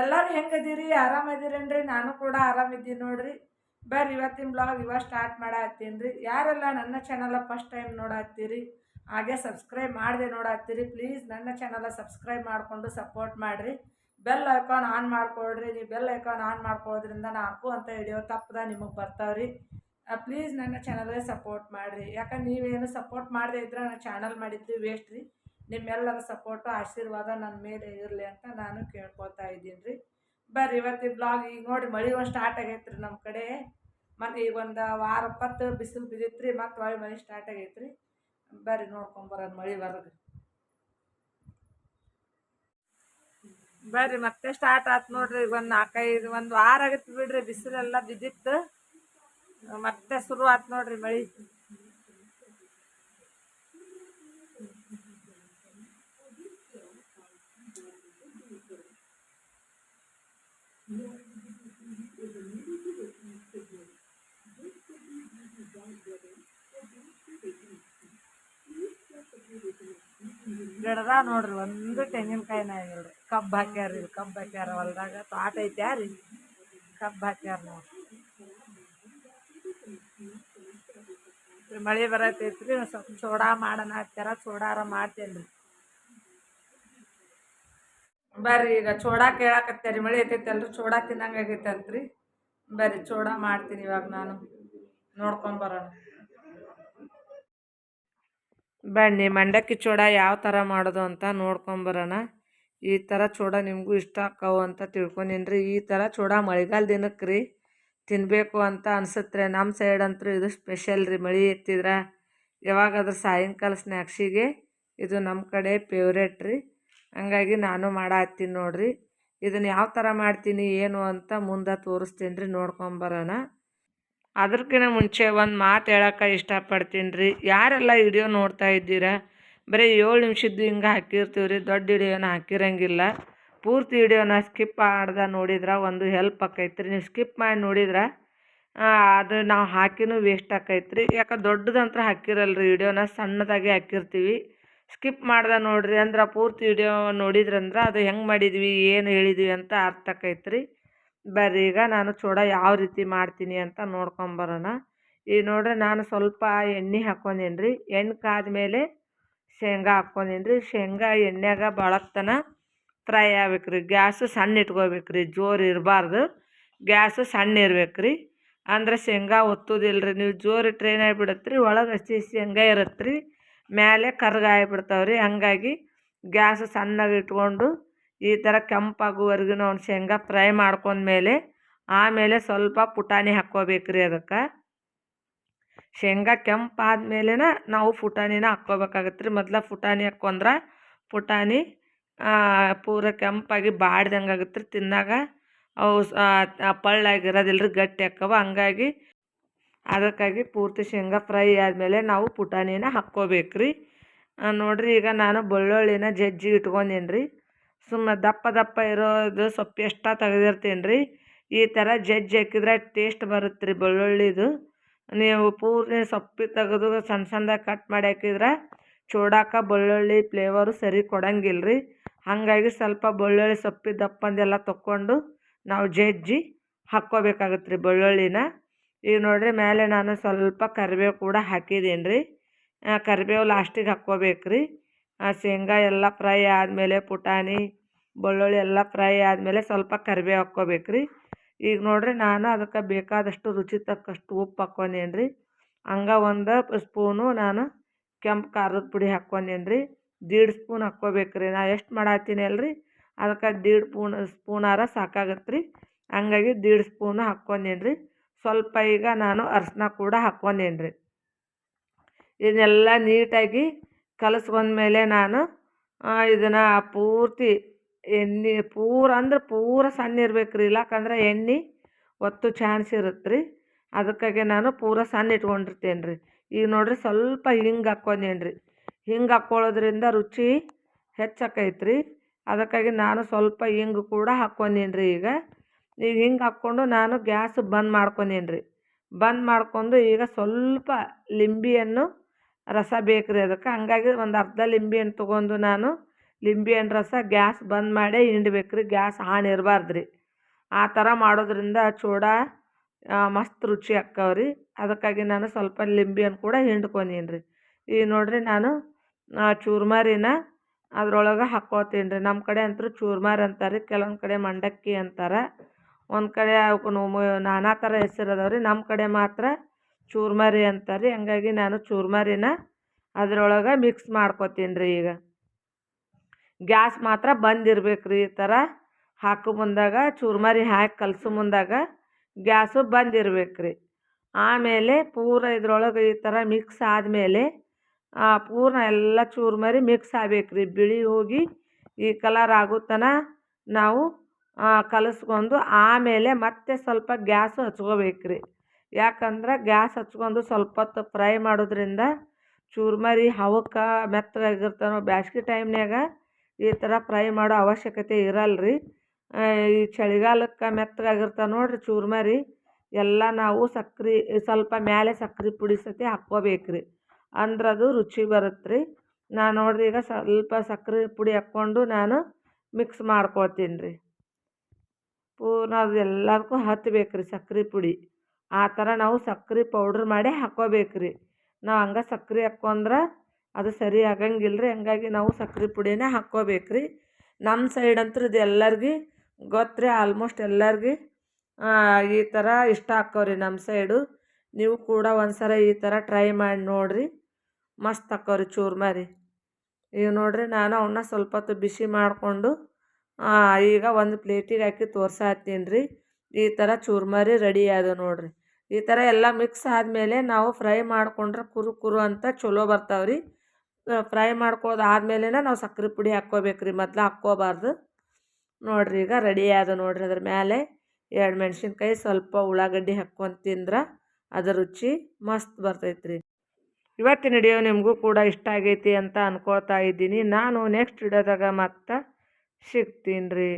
ಎಲ್ಲರೂ ಹೆಂಗದೀರಿ? ಆರಾಮದಿರೇನ್ರಿ? ನಾನು ಕೂಡ ಆರಾಮಿದ್ದೀನಿ ನೋಡ್ರಿ. ಬರ್ರಿ, ಇವತ್ತಿನ ಬ್ಲಾಗ್ ಇವಾಗ ಸ್ಟಾರ್ಟ್ ಮಾಡತ್ತೀನಿ ರೀ ಯಾರೆಲ್ಲ ನನ್ನ ಚಾನಲ ಫಸ್ಟ್ ಟೈಮ್ ನೋಡತ್ತೀರಿ, ಹಾಗೆ ಸಬ್ಸ್ಕ್ರೈಬ್ ಮಾಡಿದೆ ನೋಡಾತ್ತೀರಿ ಪ್ಲೀಸ್ ನನ್ನ ಚಾನಲ ಸಬ್ಸ್ಕ್ರೈಬ್ ಮಾಡಿಕೊಂಡು ಸಪೋರ್ಟ್ ಮಾಡಿರಿ. ಬೆಲ್ ಐಕಾನ್ ಆನ್ ಮಾಡ್ಕೊಳ್ರಿ. ನೀವು ಬೆಲ್ ಐಕಾನ್ ಆನ್ ಮಾಡ್ಕೊಳ್ಳೋದ್ರಿಂದ ನಾ ಅಂತ ವಿಡಿಯೋ ತಪ್ಪದ ನಿಮಗೆ ಬರ್ತಾವ್ರಿ. ಪ್ಲೀಸ್ ನನ್ನ ಚಾನಲ್ಗೆ ಸಪೋರ್ಟ್ ಮಾಡಿರಿ. ಯಾಕಂದ್ರೆ ನೀವೇನು ಸಪೋರ್ಟ್ ಮಾಡದೇ ಇದ್ರೆ ನಾನು ಚಾನಲ್ ಮಾಡಿದ್ದು ವೇಸ್ಟ್ ರೀ. ನಿಮ್ಮೆಲ್ಲರ ಸಪೋರ್ಟು ಆಶೀರ್ವಾದ ನನ್ನ ಮೇಲೆ ಇರಲಿ ಅಂತ ನಾನು ಕೇಳ್ಕೊತಾ ಇದ್ದೀನಿ. ರೀ ಬರ್ರಿ ಇವತ್ತಿನ ಬ್ಲಾಗ್ ಈಗ ನೋಡಿ ಮಳೆ ಒಂದು ಸ್ಟಾರ್ಟ್ ಆಗೈತೆ ರೀ ನಮ್ಮ ಕಡೆ. ಮತ್ತು ಈಗ ಒಂದು ವಾರ ಪತ್ತು ಬಿಸಿಲು ಬಿದ್ದಿತ್ತು ರೀ ಮತ್ತು ಹೊಳೆ ಮಳೆ ಸ್ಟಾರ್ಟ್ ಆಗೈತೆ ರೀ ಬರ್ರಿ ನೋಡ್ಕೊಂಬರೋದು ಮಳೆ ಬರೋದು ಬರ್ರಿ, ಮತ್ತೆ ಸ್ಟಾರ್ಟ್ ಆಯ್ತು ನೋಡ್ರಿ, ಈಗ ಒಂದು ನಾಲ್ಕೈದು, ಒಂದು ವಾರ ಆಗೈತೆ ಬಿಡ್ರಿ, ಬಿಸಿಲೆಲ್ಲ ಬಿದ್ದಿತ್ತು. ಮತ್ತೆ ಶುರು ಆಯ್ತು ನೋಡ್ರಿ ಮಳೆ. ಗಿಡದ ನೋಡ್ರಿ ಒಂದು ತೆಂಗಿನಕಾಯಿನ ಆಗಿಲ್ರಿ ಕಬ್ಬು ಹಾಕ್ಯಾರ ರೀ ಕಬ್ಬು ಹಾಕ್ಯಾರ ಹೊಲ್ದಾಗ. ತೋಟ ಐತೆ ರೀ? ಕಬ್ಬು ಹಾಕ್ಯಾರ ನೋಡ್ರಿ. ಮಳೆ ಬರತೈತ್ರಿ, ಸ್ವಲ್ಪ ಚೂಡಾ ಮಾಡೋಣ ಹಾಕ್ತಾರ ಸೋಡಾರ ಮಾಡ್ತೇನ್ರಿ ಬರ್ರಿ ಈಗ ಚೋಡಾ ಕೇಳಾಕತ್ತೇರಿ, ಮಳೆ ಐತೈತಲ್ರಿ ತಿನ್ನಂಗ ತಿನ್ನಂಗೆ ಆಗೈತಂತ್ರಿ. ಬರ್ರಿ, ಚೋಡಾ ಮಾಡ್ತೀನಿ ಇವಾಗ ನಾನು. ನೋಡ್ಕೊಂಬರೋಣ ಬನ್ನಿ ಮಂಡಕ್ಕಿ ಚೂಡ ಯಾವ ಥರ ಮಾಡೋದು ಅಂತ ನೋಡ್ಕೊಂಬರೋಣ ಈ ಥರ ಚೂಡ ನಿಮಗೂ ಇಷ್ಟ ಆಕ್ಕವು ಅಂತ ತಿಳ್ಕೊಂಡಿನ್ರಿ. ಈ ಥರ ಚೂಡ ಮಳೆಗಾಲ ದಿನಕ್ಕೆ ರೀ ತಿನ್ನಬೇಕು ಅಂತ ಅನ್ಸುತ್ತೆ ನಮ್ಮ ಸೈಡ್ ಅಂತೂ ಇದು ಸ್ಪೆಷಲ್ ರೀ ಮಳೆ ಎತ್ತಿದ್ರೆ. ಯಾವಾಗಾದ್ರೂ ಸಾಯಂಕಾಲ ಸ್ನ್ಯಾಕ್ಸಿಗೆ ಇದು ನಮ್ಮ ಕಡೆ ಫೇವ್ರೇಟ್ ರೀ. ಹಂಗಾಗಿ ನಾನು ಮಾಡತ್ತೀನಿ ನೋಡಿರಿ. ಇದನ್ನು ಯಾವ ಥರ ಮಾಡ್ತೀನಿ, ಏನು ಅಂತ ಮುಂದೆ ತೋರಿಸ್ತೀನಿ ರೀ ನೋಡ್ಕೊಂಬರೋಣ ಅದಕ್ಕಿಂತ ಮುಂಚೆ ಒಂದು ಮಾತು ಹೇಳೋಕೆ ಇಷ್ಟಪಡ್ತೀನಿ ರೀ ಯಾರೆಲ್ಲ ವಿಡಿಯೋ ನೋಡ್ತಾ ಇದ್ದೀರಾ? ಬರೀ ಏಳು ನಿಮಿಷದ್ದು ಹಿಂಗೆ ಹಾಕಿರ್ತೀವಿ ರೀ ದೊಡ್ಡ ವಿಡಿಯೋನ ಹಾಕಿರಂಗಿಲ್ಲ. ಪೂರ್ತಿ ವಿಡಿಯೋನ ಸ್ಕಿಪ್ ಮಾಡ್ದೆ ನೋಡಿದ್ರೆ ಒಂದು ಹೆಲ್ಪ್ ಆಕೈತ್ರಿ. ನೀವು ಸ್ಕಿಪ್ ಮಾಡಿ ನೋಡಿದ್ರೆ ಅದು ನಾವು ಹಾಕಿನೂ ವೇಸ್ಟ್ ಆಕೈತ್ರಿ. ಯಾಕೆ ದೊಡ್ಡದಂತ್ರ ಹಾಕಿರಲ್ಲ ರೀ ವಿಡಿಯೋನ ಸಣ್ಣದಾಗೆ ಹಾಕಿರ್ತೀವಿ. ಸ್ಕಿಪ್ ಮಾಡ್ದೆ ನೋಡ್ರಿ ಅಂದ್ರೆ ಪೂರ್ತಿ ವಿಡಿಯೋ ನೋಡಿದ್ರಂದ್ರೆ ಅದು ಹೆಂಗೆ ಮಾಡಿದ್ವಿ, ಏನು ಹೇಳಿದ್ವಿ ಅಂತ ಅರ್ಥ ಆಕೈತ್ರಿ. ಬರ್ರಿ, ಈಗ ನಾನು ಚೂಡ ಯಾವ ರೀತಿ ಮಾಡ್ತೀನಿ ಅಂತ ನೋಡ್ಕೊಂಬರೋಣ ಈಗ ನೋಡ್ರಿ ನಾನು ಸ್ವಲ್ಪ ಎಣ್ಣೆ ಹಾಕೊಂಡೀನಿ ರೀ ಎಣ್ಣೆ ಕಾದ್ಮೇಲೆ ಶೇಂಗಾ ಹಾಕ್ಕೊಂಡೀನಿ ರೀ ಶೇಂಗಾ ಎಣ್ಣೆಗೆ ಬಳತ್ತನ ಫ್ರೈ ಆಗ್ಬೇಕು ರೀ ಗ್ಯಾಸು ಸಣ್ಣ ಇಟ್ಕೋಬೇಕು ರೀ ಜೋರು ಇರಬಾರ್ದು, ಗ್ಯಾಸು ಸಣ್ಣ ಇರ್ಬೇಕು ರೀ ಅಂದ್ರೆ ಶೇಂಗಾ ಒತ್ತುದಿಲ್ಲ ರೀ ನೀವು ಜೋರು ಟ್ರೈನ್ ಏನಾಗ್ಬಿಡತ್ತೆ ರೀ ಒಳಗೆ ಹಸಿ ಶೇಂಗಾ ಇರತ್ತೆ ರೀ ಮೇಲೆ ಕರ್ಗಾಗ್ಬಿಡ್ತಾವೆ ರೀ ಹಂಗಾಗಿ ಗ್ಯಾಸ್ ಸಣ್ಣಗೆ ಇಟ್ಕೊಂಡು ಈ ಥರ ಕೆಂಪಾಗುವರೆಗೂ ಅವ್ನು ಶೇಂಗಾ ಫ್ರೈ ಮಾಡ್ಕೊಂಡ್ಮೇಲೆ ಆಮೇಲೆ ಸ್ವಲ್ಪ ಪುಟಾಣಿ ಹಾಕ್ಕೋಬೇಕು ರೀ ಅದಕ್ಕೆ. ಶೇಂಗಾ ಕೆಂಪಾದ್ಮೇಲೆ ನಾವು ಪುಟಾಣಿನ ಹಾಕ್ಕೋಬೇಕಾಗತ್ತೆ ರೀ ಮೊದಲ ಪುಟಾಣಿ ಹಾಕ್ಕೊಂಡ್ರೆ ಪುಟಾಣಿ ಪೂರ ಕೆಂಪಾಗಿ ಬಾಡ್ದಂಗೆ ಆಗುತ್ತೆ ರೀ ತಿನ್ನಾಗ ಅವು ಪಳ್ಳಾಗಿರೋದಿಲ್ಲ ರೀ ಗಟ್ಟಿ ಹಾಕವ. ಹಂಗಾಗಿ ಅದಕ್ಕಾಗಿ ಪೂರ್ತಿ ಶೇಂಗಾ ಫ್ರೈ ಆದಮೇಲೆ ನಾವು ಪುಟಾಣಿನ ಹಾಕ್ಕೋಬೇಕು ರೀ ನೋಡಿರಿ, ಈಗ ನಾನು ಬೆಳ್ಳುಳ್ಳಿನ ಜಜ್ಜಿ ಇಟ್ಕೊಂಡೀನಿ ರೀ ಸುಮ್ಮನೆ ದಪ್ಪ ದಪ್ಪ ಇರೋದು ಸೊಪ್ಪು ಎಷ್ಟ ತೆಗೆದಿರ್ತೀನಿ ರೀ ಈ ಥರ ಜಜ್ಜಿ ಹಾಕಿದ್ರೆ ಟೇಸ್ಟ್ ಬರುತ್ತೆ ರೀ ಬೆಳ್ಳುಳ್ಳಿದು. ನೀವು ಪೂರ್ತಿ ಸೊಪ್ಪು ತೆಗೆದು ಸಣ್ಣ ಸಣ್ಣದಾಗಿ ಕಟ್ ಮಾಡಿ ಹಾಕಿದ್ರೆ ಚೂಡಾಕ ಬೆಳ್ಳುಳ್ಳಿ ಫ್ಲೇವರು ಸರಿ ಕೊಡಂಗಿಲ್ಲ ರೀ ಹಾಗಾಗಿ ಸ್ವಲ್ಪ ಬೆಳ್ಳುಳ್ಳಿ ಸೊಪ್ಪಿ ದಪ್ಪಂದೆಲ್ಲ ತೊಕೊಂಡು ನಾವು ಜಜ್ಜಿ ಹಾಕ್ಕೋಬೇಕಾಗತ್ತೆ ರೀ ಬೆಳ್ಳುಳ್ಳಿನ. ಈಗ ನೋಡಿರಿ ಮೇಲೆ ನಾನು ಸ್ವಲ್ಪ ಕರಿಬೇವು ಕೂಡ ಹಾಕಿದ್ದೀನಿ ರೀ ಕರಿಬೇವು ಲಾಸ್ಟಿಗೆ ಹಾಕ್ಕೋಬೇಕು ರೀ ಶೇಂಗಾ ಎಲ್ಲ ಫ್ರೈ ಆದಮೇಲೆ ಪುಟಾಣಿ, ಬೆಳ್ಳುಳ್ಳಿ ಎಲ್ಲ ಫ್ರೈ ಆದಮೇಲೆ ಸ್ವಲ್ಪ ಕರಿಬೇವು ಹಾಕ್ಕೋಬೇಕು ರೀ ಈಗ ನೋಡಿರಿ ನಾನು ಅದಕ್ಕೆ ಬೇಕಾದಷ್ಟು ರುಚಿ ತಕ್ಕಷ್ಟು ಉಪ್ಪು ಹಾಕ್ಕೊಂಡೇನಿ ರೀ ಹಂಗೆ ಒಂದು ಸ್ಪೂನು ನಾನು ಕೆಂಪು ಖಾರದ ಪುಡಿ ಹಾಕ್ಕೊಂಡೇನಿ ರೀ ದೀಡ್ ಸ್ಪೂನ್ ಹಾಕ್ಕೋಬೇಕು ರೀ ನಾ ಎಷ್ಟು ಮಾಡತ್ತೀನಿ ಅಲ್ರಿ? ಅದಕ್ಕೆ ದೀಡ್ ಪೂನ್ ಸ್ಪೂನಾರ ಸಾಕಾಗತ್ತೆ ರೀ ಹಂಗಾಗಿ ದೀಡ್ ಸ್ಪೂನು ಹಾಕ್ಕೊಂಡೇನಿ ರೀ ಸ್ವಲ್ಪ ಈಗ ನಾನು ಅರ್ಶಿನ ಕೂಡ ಹಾಕ್ಕೊಂಡೇನಿ ರೀ ಇದನ್ನೆಲ್ಲ ನೀಟಾಗಿ ಕಲಸ್ಕೊಂಡ್ಮೇಲೆ ನಾನು ಇದನ್ನು ಪೂರ್ತಿ ಎಣ್ಣೆ ಪೂರ, ಅಂದ್ರೆ ಪೂರ ಸಣ್ಣ ಇರ್ಬೇಕು ರೀ ಇಲ್ಲಕಂದ್ರೆ ಎಣ್ಣೆ ಒತ್ತು ಚಾನ್ಸ್ ಇರುತ್ತೆ ರೀ ಅದಕ್ಕಾಗಿ ನಾನು ಪೂರ ಸಣ್ಣ ಇಟ್ಕೊಂಡಿರ್ತೇನೆ ರೀ ಈಗ ನೋಡಿರಿ ಸ್ವಲ್ಪ ಹಿಂಗೆ ಹಾಕ್ಕೊಂಡೇನಿ ರೀ ಹಿಂಗೆ ಹಾಕ್ಕೊಳ್ಳೋದ್ರಿಂದ ರುಚಿ ಹೆಚ್ಚಾಕೈತೆ ರೀ ಅದಕ್ಕಾಗಿ ನಾನು ಸ್ವಲ್ಪ ಹಿಂಗೆ ಕೂಡ ಹಾಕ್ಕೊಂಡೀನಿ ರೀ ಈಗ. ಈಗ ಹಿಂಗೆ ಹಾಕ್ಕೊಂಡು ನಾನು ಗ್ಯಾಸ್ ಬಂದ್ ಮಾಡ್ಕೊಂಡೀನಿ ರೀ ಬಂದ್ ಮಾಡ್ಕೊಂಡು ಈಗ ಸ್ವಲ್ಪ ಲಿಂಬೆಹಣ್ಣು ರಸ ಬೇಕು ರೀ ಅದಕ್ಕೆ. ಹಂಗಾಗಿ ಒಂದು ಅರ್ಧ ಲಿಂಬೆ ಹಣ್ಣು ತೊಗೊಂಡು ನಾನು ಲಿಂಬೆಹಣ್ಣು ರಸ ಗ್ಯಾಸ್ ಬಂದ್ ಮಾಡೇ ಹಿಂಡ್ಬೇಕು ರೀ ಗ್ಯಾಸ್ ಆನ್ ಇರಬಾರ್ದು ರೀ ಆ ಥರ ಮಾಡೋದ್ರಿಂದ ಚೂಡ ಮಸ್ತ್ ರುಚಿ ಆಕ್ಕವ ರೀ ಅದಕ್ಕಾಗಿ ನಾನು ಸ್ವಲ್ಪ ಲಿಂಬೆಹಣ್ಣು ಕೂಡ ಹಿಂಡ್ಕೊಂಡೀನಿ ರೀ ಈಗ ನೋಡಿರಿ ನಾನು ಚೂರ್ಮಾರಿನ ಅದ್ರೊಳಗೆ ಹಾಕ್ಕೊಳ್ತೀನಿ ರೀ ನಮ್ಮ ಕಡೆ ಅಂತೂ ಚೂರ್ಮಾರಿ ಅಂತಾರೆ ರೀ ಕೆಲವೊಂದು ಕಡೆ ಮಂಡಕ್ಕಿ ಅಂತಾರೆ. ಒಂದು ಕಡೆ ಅವಕ್ಕೂ ನಾನಾ ಥರ ಹೆಸರು ಅದಾವೆ ರೀ ನಮ್ಮ ಕಡೆ ಮಾತ್ರ ಚೂರ್ಮರಿ ಅಂತಾರೆ. ರೀ ಹಂಗಾಗಿ ನಾನು ಚೂರ್ಮರಿನ ಅದರೊಳಗೆ ಮಿಕ್ಸ್ ಮಾಡ್ಕೊತೀನಿ ರೀ ಈಗ. ಗ್ಯಾಸ್ ಮಾತ್ರ ಬಂದಿರಬೇಕು ರೀ ಈ ಥರ ಹಾಕೋ ಮುಂದಾಗ, ಚೂರ್ಮರಿ ಹಾಕಿ ಕಲಸು ಮುಂದಾಗ ಗ್ಯಾಸು ಬಂದಿರಬೇಕು ರೀ. ಆಮೇಲೆ ಪೂರ ಇದ್ರೊಳಗೆ ಈ ಥರ ಮಿಕ್ಸ್ ಆದಮೇಲೆ ಪೂರ್ಣ ಎಲ್ಲ ಚೂರ್ಮರಿ ಮಿಕ್ಸ್ ಆಗ್ಬೇಕು ರೀ. ಬಿಳಿ ಹೋಗಿ ಈ ಕಲರ್ ಆಗೋ ನಾವು ಕಲಸ್ಕೊಂಡು ಆಮೇಲೆ ಮತ್ತೆ ಸ್ವಲ್ಪ ಗ್ಯಾಸು ಹಚ್ಕೋಬೇಕು ರೀ. ಯಾಕಂದ್ರೆ ಗ್ಯಾಸ್ ಹಚ್ಕೊಂಡು ಸ್ವಲ್ಪ ಹೊತ್ತು ಫ್ರೈ ಮಾಡೋದ್ರಿಂದ ಚೂರ್ಮರಿ ಹವಕ್ಕೆ ಮೆತ್ತಗಾಗಿರ್ತಾವೆ ಬ್ಯಾಸ್ಗೆ ಟೈಮ್ನಾಗ ಈ ಥರ ಫ್ರೈ ಮಾಡೋ ಅವಶ್ಯಕತೆ ಇರಲ್ಲ ರೀ ಈ ಚಳಿಗಾಲಕ್ಕೆ ಮೆತ್ತಗಾಗಿರ್ತಾವೆ ನೋಡಿರಿ ಚೂರ್ಮರಿ ಎಲ್ಲ ನಾವು ಸಕ್ರೆ ಸ್ವಲ್ಪ ಮೇಲೆ ಸಕ್ರೆ ಪುಡಿ ಸತಿ ಹಾಕ್ಕೋಬೇಕು ರೀ ಅಂದ್ರೆ ಅದು ರುಚಿ ಬರುತ್ತೆ ರೀ ನಾನು ನೋಡ್ರಿ ಈಗ ಸ್ವಲ್ಪ ಸಕ್ರೆ ಪುಡಿ ಹಾಕ್ಕೊಂಡು ನಾನು ಮಿಕ್ಸ್ ಮಾಡ್ಕೊಳ್ತೀನಿ ರೀ ಪೂರ್ಣ ಅದು ಎಲ್ಲದಕ್ಕೂ ಹತ್ತಬೇಕು ರೀ ಸಕ್ರೆ ಪುಡಿ. ಆ ಥರ ನಾವು ಸಕ್ರೆ ಪೌಡ್ರ್ ಮಾಡಿ ಹಾಕ್ಕೋಬೇಕು ರೀ ನಾವು ಹಂಗೆ ಸಕ್ರೆ ಹಾಕ್ಕೊಂಡ್ರೆ ಅದು ಸರಿ ಆಗಂಗಿಲ್ಲ ರೀ ಹಂಗಾಗಿ ನಾವು ಸಕ್ರೆ ಪುಡಿನೇ ಹಾಕ್ಕೋಬೇಕು ರೀ ನಮ್ಮ ಸೈಡ್ ಅಂತೂ ಇದು ಎಲ್ಲರಿಗೆ ಗೊತ್ತು ಆಲ್ಮೋಸ್ಟ್ ಎಲ್ಲರಿಗೆ ಈ ಥರ ಇಷ್ಟ ಹಾಕೋರಿ ನಮ್ಮ ಸೈಡು. ನೀವು ಕೂಡ ಒಂದು ಸಲ ಈ ಥರ ಟ್ರೈ ಮಾಡಿ ನೋಡಿರಿ. ಮಸ್ತ್ ಹಾಕೋರಿ ಚೂರ್ಮರಿ ಈಗ ನೋಡಿರಿ ನಾನು ಅವನ್ನ ಸ್ವಲ್ಪ ಹೊತ್ತು ಬಿಸಿ ಮಾಡಿಕೊಂಡು ಈಗ ಒಂದು ಪ್ಲೇಟಿಗೆ ಹಾಕಿ ತೋರ್ಸಾತೀನಿ ರೀ. ಈ ಥರ ಚೂರ್ಮಾರಿ ರೆಡಿ ಆದ ನೋಡಿರಿ. ಈ ಥರ ಎಲ್ಲ ಮಿಕ್ಸ್ ಆದಮೇಲೆ ನಾವು ಫ್ರೈ ಮಾಡಿಕೊಂಡ್ರೆ ಕುರು ಕುರು ಅಂತ ಚಲೋ ಬರ್ತಾವೆ ರೀ ಫ್ರೈ ಆದಮೇಲೆ ನಾವು ಸಕ್ಕರೆ ಪುಡಿ ಹಾಕ್ಕೋಬೇಕು ರೀ ಮೊದ್ಲು ಹಾಕ್ಕೋಬಾರ್ದು. ನೋಡಿರಿ ಈಗ ರೆಡಿ ಆದ ನೋಡಿರಿ ಅದ್ರ ಮೇಲೆ ಎರಡು ಮೆಣಸಿನ್ಕಾಯಿ ಸ್ವಲ್ಪ ಉಳ್ಳಾಗಡ್ಡಿ ಹಾಕ್ಕೊಂಡು ತಿಂದ್ರೆ ಅದರ ರುಚಿ ಮಸ್ತ್ ಬರ್ತೈತೆ ರೀ ಇವತ್ತಿನ ವಿಡಿಯೋ ನಿಮಗೂ ಕೂಡ ಇಷ್ಟ ಆಗೈತಿ ಅಂತ ಅಂದ್ಕೊಳ್ತಾ ಇದ್ದೀನಿ. ನಾನು ನೆಕ್ಸ್ಟ್ ವಿಡಿಯೋದಾಗ ಮತ್ತೆ ಸಿಗ್ತೀನಿ ರೀ.